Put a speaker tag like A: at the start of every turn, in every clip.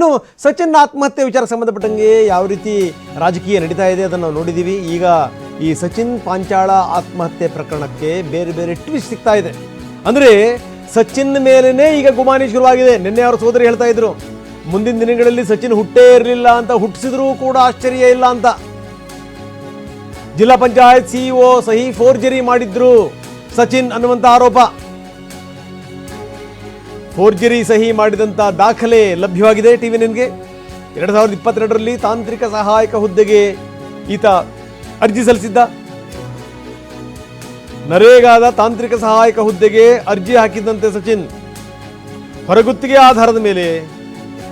A: ಇನ್ನು ಸಚಿನ್ ಆತ್ಮಹತ್ಯೆ ವಿಚಾರ ಸಂಬಂಧಪಟ್ಟಂಗೆ ಯಾವ ರೀತಿ ರಾಜಕೀಯ ನಡೀತಾ ಇದೆ ಅದನ್ನು ನಾವು ನೋಡಿದ್ದೀವಿ. ಈಗ ಈ ಸಚಿನ್ ಪಾಂಚಾಳ ಆತ್ಮಹತ್ಯೆ ಪ್ರಕರಣಕ್ಕೆ ಬೇರೆ ಬೇರೆ ಟ್ವಿಸ್ಟ್ ಸಿಗ್ತಾ ಇದೆ. ಅಂದರೆ ಸಚಿನ್ ಮೇಲೇ ಈಗ ಗುಮಾನಿ ಶುರುವಾಗಿದೆ. ನಿನ್ನೆ ಅವರ ಸೋದರಿ ಹೇಳ್ತಾ ಇದ್ರು. ಮುಂದಿನ ದಿನಗಳಲ್ಲಿ ಸಚಿನ್ ಹುಟ್ಟೇ ಇರಲಿಲ್ಲ ಅಂತ ಹುಟ್ಟಿಸಿದ್ರೂ ಕೂಡ ಆಶ್ಚರ್ಯ ಇಲ್ಲ ಅಂತ. ಜಿಲ್ಲಾ ಪಂಚಾಯತ್ ಸಿಇಒ ಸಹಿ ಫೋರ್ಜರಿ ಮಾಡಿದ್ರು ಸಚಿನ್ ಅನ್ನುವಂಥ ಆರೋಪ. ಫೋರ್ಜರಿ ಸಹಿ ಮಾಡಿದಂಥ ದಾಖಲೆ ಲಭ್ಯವಾಗಿದೆ ಟಿ ವಿ ನಿನ್ಗೆ ಎರಡು ಸಾವಿರದ ಇಪ್ಪತ್ತೆರಡರಲ್ಲಿ ತಾಂತ್ರಿಕ ಸಹಾಯಕ ಹುದ್ದೆಗೆ ಈತ ಅರ್ಜಿ ಸಲ್ಲಿಸಿದ್ದ. ನರೇಗಾದ ತಾಂತ್ರಿಕ ಸಹಾಯಕ ಹುದ್ದೆಗೆ ಅರ್ಜಿ ಹಾಕಿದ್ದಂತೆ ಸಚಿನ್. ಹೊರಗುತ್ತಿಗೆ ಆಧಾರದ ಮೇಲೆ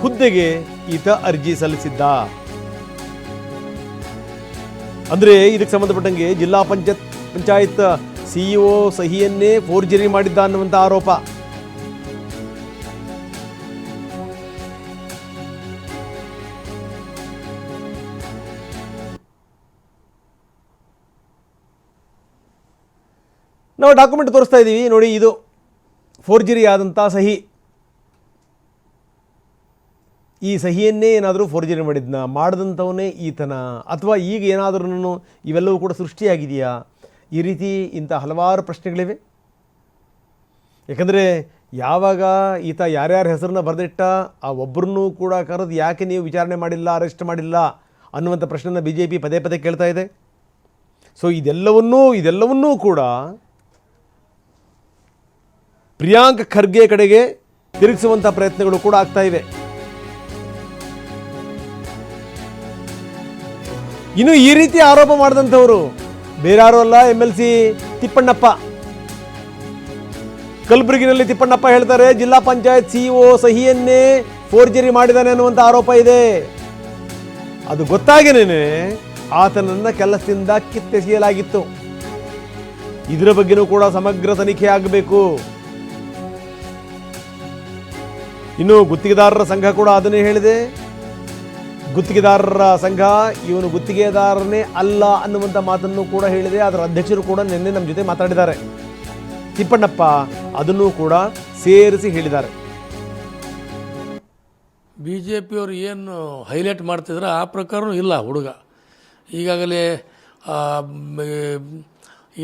A: ಹುದ್ದೆಗೆ ಈತ ಅರ್ಜಿ ಸಲ್ಲಿಸಿದ್ದ. ಅಂದ್ರೆ ಇದಕ್ಕೆ ಸಂಬಂಧಪಟ್ಟಂಗೆ ಜಿಲ್ಲಾ ಪಂಚಾಯತ್ ಪಂಚಾಯತ್ ಸಿಇಒ ಸಹಿಯನ್ನೇ ಫೋರ್ಜರಿ ಮಾಡಿದ್ದ ಅನ್ನುವಂಥ ಆರೋಪ. ನಾವು ಡಾಕ್ಯುಮೆಂಟ್ ತೋರಿಸ್ತಾ ಇದ್ದೀವಿ ನೋಡಿ ಇದು ಫೋರ್ಜರಿ ಆದಂಥ ಸಹಿ. ಈ ಸಹಿಯನ್ನೇ ಏನಾದರೂ ಫೋರ್ಜರಿ ಮಾಡಿದ್ನ? ಮಾಡಿದಂಥವನ್ನೇ ಈತನ. ಅಥವಾ ಈಗ ಏನಾದರೂ ಇವೆಲ್ಲವೂ ಕೂಡ ಸೃಷ್ಟಿಯಾಗಿದೆಯಾ? ಈ ರೀತಿ ಇಂಥ ಹಲವಾರು ಪ್ರಶ್ನೆಗಳಿವೆ. ಯಾಕಂದರೆ ಯಾವಾಗ ಈತ ಯಾರ್ಯಾರ ಹೆಸರನ್ನ ಬರೆದಿಟ್ಟ, ಆ ಒಬ್ಬರನ್ನೂ ಕೂಡ ಕರೆದು ಯಾಕೆ ನೀವು ವಿಚಾರಣೆ ಮಾಡಿಲ್ಲ ಅರೆಸ್ಟ್ ಮಾಡಿಲ್ಲ ಅನ್ನುವಂಥ ಪ್ರಶ್ನೆನ ಬಿ ಜೆ ಪಿ ಪದೇ ಪದೇ ಕೇಳ್ತಾ ಇದೆ. ಸೊ ಇದೆಲ್ಲವನ್ನೂ ಇದೆಲ್ಲವನ್ನೂ ಕೂಡ ಪ್ರಿಯಾಂಕ್ ಖರ್ಗೆ ಕಡೆಗೆ ತಿರುಗಿಸುವಂಥ ಪ್ರಯತ್ನಗಳು ಕೂಡ ಆಗ್ತಾ ಇವೆ. ಇನ್ನು ಈ ರೀತಿ ಆರೋಪ ಮಾಡಿದಂಥವರು ಬೇರಾರು ಅಲ್ಲ ಎಂ ಎಲ್ ಸಿ ತಿಪ್ಪಣ್ಣಪ್ಪ. ಕಲಬುರಗಿನಲ್ಲಿ ತಿಪ್ಪಣ್ಣಪ್ಪ ಹೇಳ್ತಾರೆ, ಜಿಲ್ಲಾ ಪಂಚಾಯತ್ ಸಿಇಒ ಸಹಿಯನ್ನೇ ಫೋರ್ಜರಿ ಮಾಡಿದಾನೆ ಅನ್ನುವಂಥ ಆರೋಪ ಇದೆ. ಅದು ಗೊತ್ತಾಗೇನೆ ಆತನನ್ನ ಕೆಲಸದಿಂದ ಕಿತ್ತೆಸೆಯಲಾಗಿತ್ತು. ಇದರ ಬಗ್ಗೆನೂ ಕೂಡ ಸಮಗ್ರ ತನಿಖೆ ಆಗಬೇಕು. ಇನ್ನು ಗುತ್ತಿಗೆದಾರರ ಸಂಘ ಕೂಡ ಅದನ್ನೇ ಹೇಳಿದೆ. ಗುತ್ತಿಗೆದಾರರ ಸಂಘ ಇವನು ಗುತ್ತಿಗೆದಾರನೇ ಅಲ್ಲ ಅನ್ನುವಂಥ ಮಾತನ್ನು ಕೂಡ ಹೇಳಿದೆ. ಅದರ ಅಧ್ಯಕ್ಷರು ಕೂಡ ನಿನ್ನೆ ನಮ್ಮ ಜೊತೆ ಮಾತಾಡಿದ್ದಾರೆ. ತಿಪ್ಪಣ್ಣಪ್ಪ ಅದನ್ನು ಕೂಡ ಸೇರಿಸಿ ಹೇಳಿದ್ದಾರೆ.
B: ಬಿ ಜೆ ಪಿಯವರು ಏನು ಹೈಲೈಟ್ ಮಾಡ್ತಿದ್ರೆ ಆ ಪ್ರಕಾರನೂ ಇಲ್ಲ ಹುಡುಗ. ಈಗಾಗಲೇ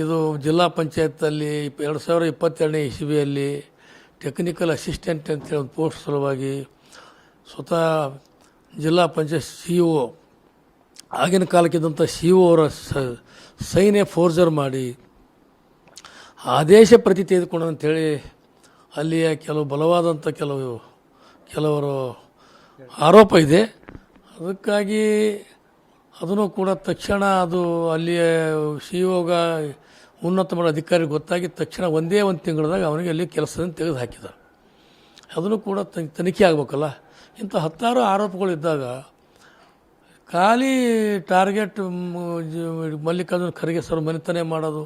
B: ಇದು ಜಿಲ್ಲಾ ಪಂಚಾಯತಲ್ಲಿ ಎರಡು ಸಾವಿರದ ಇಪ್ಪತ್ತೆರಡನೇ ಇಸವಿಯಲ್ಲಿ ಟೆಕ್ನಿಕಲ್ ಅಸಿಸ್ಟೆಂಟ್ ಅಂತೇಳಿ ಒಂದು ಪೋಸ್ಟ್ ಸಲುವಾಗಿ ಸ್ವತಃ ಜಿಲ್ಲಾ ಪಂಚಾಯತ್ ಸಿ ಒ, ಆಗಿನ ಕಾಲಕ್ಕಿದ್ದಂಥ ಸಿ ಒ ಅವರ ಸ- ಸೈನೇ ಫೋರ್ಜರ್ ಮಾಡಿ ಆದೇಶ ಪ್ರತಿ ತೆಗೆದುಕೊಂಡು ಅಂಥೇಳಿ ಅಲ್ಲಿಯ ಕೆಲವು ಬಲವಾದಂಥ ಕೆಲವು, ಕೆಲವರು ಆರೋಪ ಇದೆ. ಅದಕ್ಕಾಗಿ ಅದನ್ನು ಕೂಡ ತಕ್ಷಣ ಅದು ಅಲ್ಲಿಯ ಸಿ ಒಗ ಉನ್ನತ ಮಟ್ಟ ಅಧಿಕಾರಿ ಗೊತ್ತಾಗಿ ತಕ್ಷಣ ಒಂದೇ ಒಂದು ತಿಂಗಳದಾಗ ಅವನಿಗೆ ಅಲ್ಲಿ ಕೆಲಸದಿಂದ ತೆಗೆದು ಹಾಕಿದ್ದಾರೆ ಅದನ್ನು ಕೂಡ ತನ್, ತನಿಖೆ ಆಗಬೇಕಲ್ಲ? ಇಂಥ ಹತ್ತಾರು ಆರೋಪಗಳಿದ್ದಾಗ ಖಾಲಿ ಟಾರ್ಗೆಟ್ ಮಲ್ಲಿಕಾರ್ಜುನ ಖರ್ಗೆ ಸರ್ ಮನೆತನೆ ಮಾಡೋದು,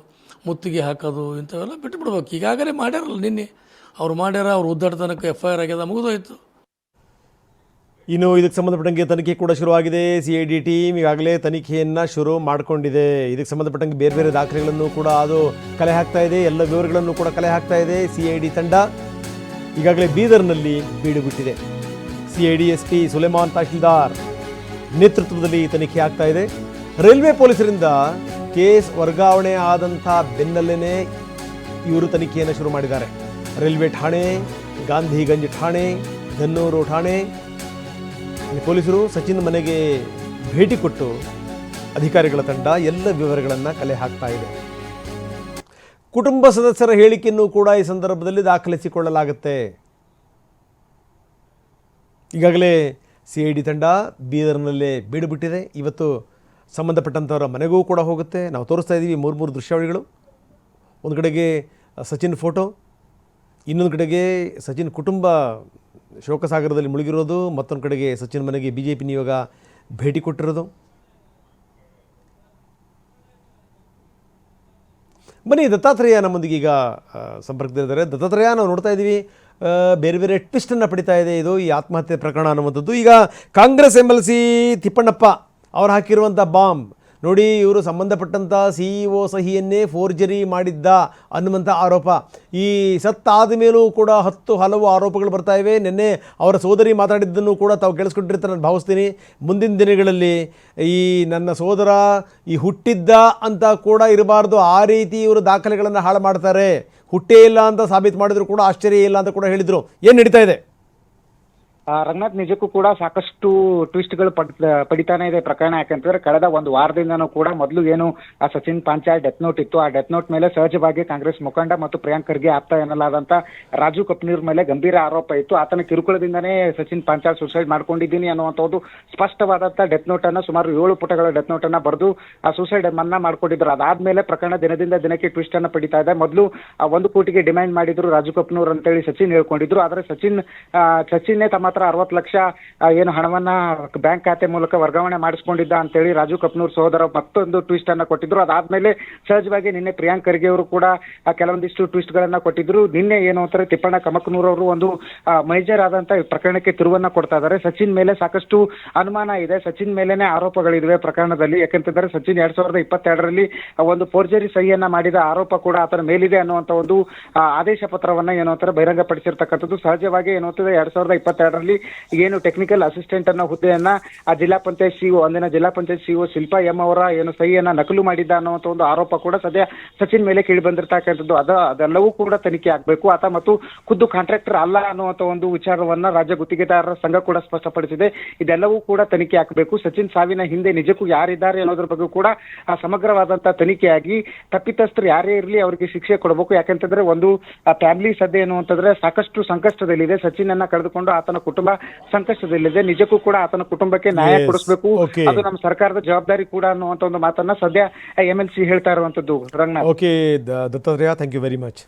B: ಮುತ್ತಿಗೆ ಹಾಕೋದು ಇಂಥವೆಲ್ಲ ಬಿಟ್ಟು ಬಿಡ್ಬೇಕು ಈಗಾಗಲೇ ಮಾಡ್ಯಾರಲ್ಲ ನಿನ್ನೆ. ಅವ್ರು ಮಾಡ್ಯಾರ, ಅವ್ರು ಉದ್ದಾಟತನಕ್ಕೆ ಎಫ್ ಐ ಆರ್ ಆಗ್ಯದ, ಮುಗಿದೋಯ್ತು.
A: ಇನ್ನು ಇದಕ್ಕೆ ಸಂಬಂಧಪಟ್ಟಂಗೆ ತನಿಖೆ ಕೂಡ ಶುರುವಾಗಿದೆ. ಸಿ ಐ ಡಿ ಟೀಮ್ ಈಗಾಗಲೇ ತನಿಖೆಯನ್ನು ಶುರು ಮಾಡಿಕೊಂಡಿದೆ. ಇದಕ್ಕೆ ಸಂಬಂಧಪಟ್ಟಂಗೆ ಬೇರೆ ಬೇರೆ ದಾಖಲೆಗಳನ್ನು ಕೂಡ ಅದು ಕಲೆ ಹಾಕ್ತಾ ಇದೆ. ಎಲ್ಲ ವಿವರಗಳನ್ನು ಕೂಡ ಕಲೆ ಹಾಕ್ತಾ ಇದೆ ಸಿ ಐ ಡಿ ತಂಡ. ಈಗಾಗಲೇ ಬೀದರ್ನಲ್ಲಿ ಬೀಡುಬಿಟ್ಟಿದೆ C I D S P Suleman Tahsildar ನೇತೃತ್ವದಲ್ಲಿ ತನಿಖೆ ಆಗ್ತಾ ಇದೆ. ರೈಲ್ವೆ ಪೊಲೀಸರಿಂದ ಕೇಸ್ ವರ್ಗಾವಣೆ ಆದಂಥ ಬೆನ್ನಲ್ಲೇ ಇವರು ತನಿಖೆಯನ್ನು ಶುರು ಮಾಡಿದ್ದಾರೆ. ರೈಲ್ವೆ ಠಾಣೆ, ಗಾಂಧಿಗಂಜ್ ಠಾಣೆ, ಧನ್ನೂರು ಠಾಣೆ ಇಲ್ಲಿ ಪೊಲೀಸರು ಸಚಿನ್ ಮನೆಗೆ ಭೇಟಿ ಕೊಟ್ಟು ಅಧಿಕಾರಿಗಳ ತಂಡ ಎಲ್ಲ ವಿವರಗಳನ್ನು ಕಲೆ ಹಾಕ್ತಾ ಇದೆ. ಕುಟುಂಬ ಸದಸ್ಯರ ಹೇಳಿಕೆಯನ್ನು ಕೂಡ ಈ ಸಂದರ್ಭದಲ್ಲಿ ದಾಖಲಿಸಿಕೊಳ್ಳಲಾಗುತ್ತೆ. ಈಗಾಗಲೇ ಸಿ ಐ ಡಿ ತಂಡ ಬೀದರ್ನಲ್ಲೇ ಬೀಡುಬಿಟ್ಟಿದೆ. ಇವತ್ತು ಸಂಬಂಧಪಟ್ಟಂಥವರ ಮನೆಗೂ ಕೂಡ ಹೋಗುತ್ತೆ. ನಾವು ತೋರಿಸ್ತಾ ಇದ್ದೀವಿ ಮೂರು ಮೂರು ದೃಶ್ಯಾವಳಿಗಳು. ಒಂದು ಕಡೆಗೆ ಸಚಿನ್ ಫೋಟೋ ಇನ್ನೊಂದು ಕಡೆಗೆ ಸಚಿನ್ ಕುಟುಂಬ ಶೋಕಸಾಗರದಲ್ಲಿ ಮುಳುಗಿರೋದು, ಮತ್ತೊಂದು ಕಡೆಗೆ ಸಚಿನ್ ಮನೆಗೆ ಬಿ ಜೆ ಪಿ ನಿಯೋಗ ಭೇಟಿ ಕೊಟ್ಟಿರೋದು. ಬನ್ನಿ, ದತ್ತಾತ್ರೇಯ ನಮ್ಮೊಂದಿಗೆ ಈಗ ಸಂಪರ್ಕದಲ್ಲಿದ್ದಾರೆ ದತ್ತಾತ್ರೇಯ, ನಾವು ನೋಡ್ತಾ ಇದ್ದೀವಿ ಬೇರೆ ಬೇರೆ ಟ್ವಿಸ್ಟನ್ನು ಪಡಿತಾ ಇದೆ. ಇದು ಈ ಆತ್ಮಹತ್ಯೆ ಪ್ರಕರಣ ಅನ್ನುವಂಥದ್ದು. ಈಗ Congress M L C Tippannappa ಅವ್ರು ಹಾಕಿರುವಂಥ ಬಾಂಬ್ ನೋಡಿ, ಇವರು ಸಂಬಂಧಪಟ್ಟಂಥ ಸಿ ಇ ಒ ಸಹಿಯನ್ನೇ ಫೋರ್ಜರಿ ಮಾಡಿದ್ದ ಅನ್ನುವಂಥ ಆರೋಪ. ಈ ಸತ್ತಾದ ಮೇಲೂ ಕೂಡ ಹತ್ತು ಹಲವು ಆರೋಪಗಳು ಬರ್ತಾ ಇವೆ. ನಿನ್ನೆ ಅವರ ಸೋದರಿ ಮಾತಾಡಿದ್ದನ್ನು ಕೂಡ ತಾವು ಕೇಳಿಸ್ಕೊಂಡಿರ್ತಾರೆ, ನಾನು ಭಾವಿಸ್ತೀನಿ. ಮುಂದಿನ ದಿನಗಳಲ್ಲಿ ಈ ನನ್ನ ಸೋದರ ಈ ಹುಟ್ಟಿದ್ದ ಅಂತ ಕೂಡ ಇರಬಾರ್ದು. ಆ ರೀತಿ ಇವರು ದಾಖಲೆಗಳನ್ನು ಹಾಳು ಮಾಡ್ತಾರೆ. ಹುಟ್ಟೇ ಇಲ್ಲ ಅಂತ ಸಾಬೀತು ಮಾಡಿದ್ರು ಕೂಡ ಆಶ್ಚರ್ಯ ಇಲ್ಲ ಅಂತ ಕೂಡ ಹೇಳಿದರು. ಏನು ನಡೀತಾ ಇದೆ?
C: ರಂಗನಾಥ್ ನಿಜಕ್ಕೂ ಕೂಡ ಸಾಕಷ್ಟು ಟ್ವಿಸ್ಟ್ಗಳು ಪಡ್ ಪಡಿತಾನೆ ಇದೆ ಪ್ರಕರಣ. ಯಾಕಂತಂದ್ರೆ ಕಳೆದ ಒಂದು ವಾರದಿಂದನೂ ಕೂಡ ಮೊದಲು ಏನು ಆ ಸಚಿನ್ ಪಾಂಚಾಲ್ ಡೆತ್ ನೋಟ್ ಇತ್ತು. ಆ ಡೆತ್ ನೋಟ್ ಮೇಲೆ ಸಹಜವಾಗಿ ಕಾಂಗ್ರೆಸ್ ಮುಖಂಡ ಮತ್ತು ಪ್ರಿಯಾಂಕ್ ಖರ್ಗೆ ಆಪ್ತ ಎನ್ನಲಾದಂತ ರಾಜು ಕಪ್ನೀರ್ ಮೇಲೆ ಗಂಭೀರ ಆರೋಪ ಇತ್ತು. ಆತನ ಕಿರುಕುಳದಿಂದನೇ ಸಚಿನ್ ಪಾಂಚಾಲ್ ಸುಸೈಡ್ ಮಾಡ್ಕೊಂಡಿದ್ದೀನಿ ಅನ್ನುವಂಥದ್ದು ಸ್ಪಷ್ಟವಾದಂತ ಡೆತ್ ನೋಟ್ ಅನ್ನ ಸುಮಾರು ಏಳು ಪುಟಗಳ ಡೆತ್ ನೋಟ್ ಅನ್ನ ಬರೆದು ಆ ಸುಸೈಡ್ ಮನ್ನಾ ಮಾಡ್ಕೊಂಡಿದ್ರು ಅದಾದ್ಮೇಲೆ ಪ್ರಕರಣ ದಿನದಿಂದ ದಿನಕ್ಕೆ ಟ್ವಿಸ್ಟ್ ಅನ್ನ ಪಡಿತಾ ಇದೆ. ಮೊದಲು ಆ ಒಂದು ಕೋಟಿಗೆ ಡಿಮ್ಯಾಂಡ್ ಮಾಡಿದ್ರು ರಾಜು ಕಪ್ನೂರ್ ಅಂತೇಳಿ ಸಚಿನ್ ಹೇಳ್ಕೊಂಡಿದ್ರು. ಆದ್ರೆ ಸಚಿನ್ ಸಚಿನ್ನೇ ತಮ್ಮ ಹತ್ರ ಅರವತ್ತು ಲಕ್ಷ ಏನು ಹಣವನ್ನ ಬ್ಯಾಂಕ್ ಖಾತೆ ಮೂಲಕ ವರ್ಗಾವಣೆ ಮಾಡಿಸ್ಕೊಂಡಿದ್ದ ಅಂತೇಳಿ ರಾಜು ಕಪ್ನೂರ್ ಸಹೋದರ ಮತ್ತೊಂದು ಟ್ವಿಸ್ಟ್ ಅನ್ನ ಕೊಟ್ಟಿದ್ರು. ಅದಾದ್ಮೇಲೆ ಸಹಜವಾಗಿ ನಿನ್ನೆ ಪ್ರಿಯಾಂಕ್ ಖರ್ಗೆ ಅವರು ಕೂಡ ಕೆಲವೊಂದಿಷ್ಟು ಟ್ವಿಸ್ಟ್ ಗಳನ್ನ ಕೊಟ್ಟಿದ್ರು. ನಿನ್ನೆ ಏನು ಅಂತಾರೆ, ತಿಪ್ಪಣ್ಣ ಕಮಕನೂರ್ ಅವರು ಒಂದು ಮೇಜರ್ ಆದಂತ ಪ್ರಕರಣಕ್ಕೆ ತಿರುವನ್ನ ಕೊಡ್ತಾ ಇದ್ದಾರೆ. ಸಚಿನ್ ಮೇಲೆ ಸಾಕಷ್ಟು ಅನುಮಾನ ಇದೆ. ಸಚಿನ್ ಮೇಲೆನೆ ಆರೋಪಗಳಿವೆ ಪ್ರಕರಣದಲ್ಲಿ. ಯಾಕಂತಂದ್ರೆ ಸಚಿನ್ ಎರಡ್ ಸಾವಿರದ ಇಪ್ಪತ್ತೆರಡರಲ್ಲಿ ಒಂದು ಫೋರ್ಜರಿ ಸಹಿಯನ್ನ ಮಾಡಿದ ಆರೋಪ ಕೂಡ ಆತನ ಮೇಲಿದೆ ಅನ್ನುವಂತ ಒಂದು ಆದೇಶ ಪತ್ರವನ್ನ ಏನು ಅಂತಾರೆ, ಬಹಿರಂಗಪಡಿಸಿರ್ತಕ್ಕಂಥದ್ದು. ಸಹಜವಾಗಿ ಏನು ಅಂತಾರೆ ಎರಡ್ ಸಾವಿರದ ಇಪ್ಪತ್ತೆರಡರಲ್ಲಿ ಏನು ಟೆಕ್ನಿಕಲ್ ಅಸಿಸ್ಟೆಂಟ್ ಅನ್ನೋ ಹುದ್ದೆಯನ್ನ ಆ ಜಿಲ್ಲಾ ಪಂಚಾಯತ್ ಸಿಒ ಅಂದಿನ ಜಿಲ್ಲಾ ಪಂಚಾಯತ್ ಸಿಒ ಶಿಲ್ಪಾ ಎಂ ಅವರ ಏನು ಸಹಿಯನ್ನ ನಕಲು ಮಾಡಿದ್ದ ಅನ್ನುವಂತ ಒಂದು ಆರೋಪ ಕೂಡ ಸದ್ಯ ಸಚಿನ್ ಮೇಲೆ ಕೇಳಿ ಬಂದಿರ್ತಕ್ಕಂಥದ್ದು. ಅದ, ಅದೆಲ್ಲವೂ ಕೂಡ ತನಿಖೆ ಆಗಬೇಕು. ಆತ ಮತ್ತು ಖುದ್ದು ಕಾಂಟ್ರಾಕ್ಟರ್ ಅಲ್ಲ ಅನ್ನುವಂತ ಒಂದು ವಿಚಾರವನ್ನ ರಾಜ್ಯ ಗುತ್ತಿಗೆದಾರರ ಸಂಘ ಕೂಡ ಸ್ಪಷ್ಟಪಡಿಸಿದೆ. ಇದೆಲ್ಲವೂ ಕೂಡ ತನಿಖೆ ಆಗಬೇಕು. ಸಚಿನ್ ಸಾವಿನ ಹಿಂದೆ ನಿಜಕ್ಕೂ ಯಾರಿದ್ದಾರೆ ಅನ್ನೋದ್ರ ಬಗ್ಗೆ ಕೂಡ ಆ ಸಮಗ್ರವಾದಂತ ತನಿಖೆಯಾಗಿ ತಪ್ಪಿತಸ್ಥರು ಯಾರೇ ಇರಲಿ ಅವರಿಗೆ ಶಿಕ್ಷೆ ಕೊಡಬೇಕು. ಯಾಕಂತಂದ್ರೆ ಒಂದು ಫ್ಯಾಮಿಲಿ ಸದ್ಯ ಏನು ಅಂತಂದ್ರೆ ಸಾಕಷ್ಟು ಸಂಕಷ್ಟದಲ್ಲಿದೆ. ಸಚಿನ್ ಅನ್ನ ಕಳೆದುಕೊಂಡು ಆತನ ಕುಟುಂಬ ಸಂಕಷ್ಟದಲ್ಲಿದೆ ನಿಜಕ್ಕೂ ಕೂಡ ಆತನ ಕುಟುಂಬಕ್ಕೆ ನ್ಯಾಯ
A: Yes.
C: ಕೊಡಿಸಬೇಕು
A: Okay.
C: ಅದು ನಮ್ಮ ಸರ್ಕಾರದ ಜವಾಬ್ದಾರಿ ಕೂಡ ಅನ್ನುವಂತ ಒಂದು ಮಾತನ್ನ ಸದ್ಯ ಎಂ ಎಲ್ ಸಿ ಹೇಳ್ತಾ ಇರುವಂತದ್ದು Ranganath
A: okay Dattatreya thank you very much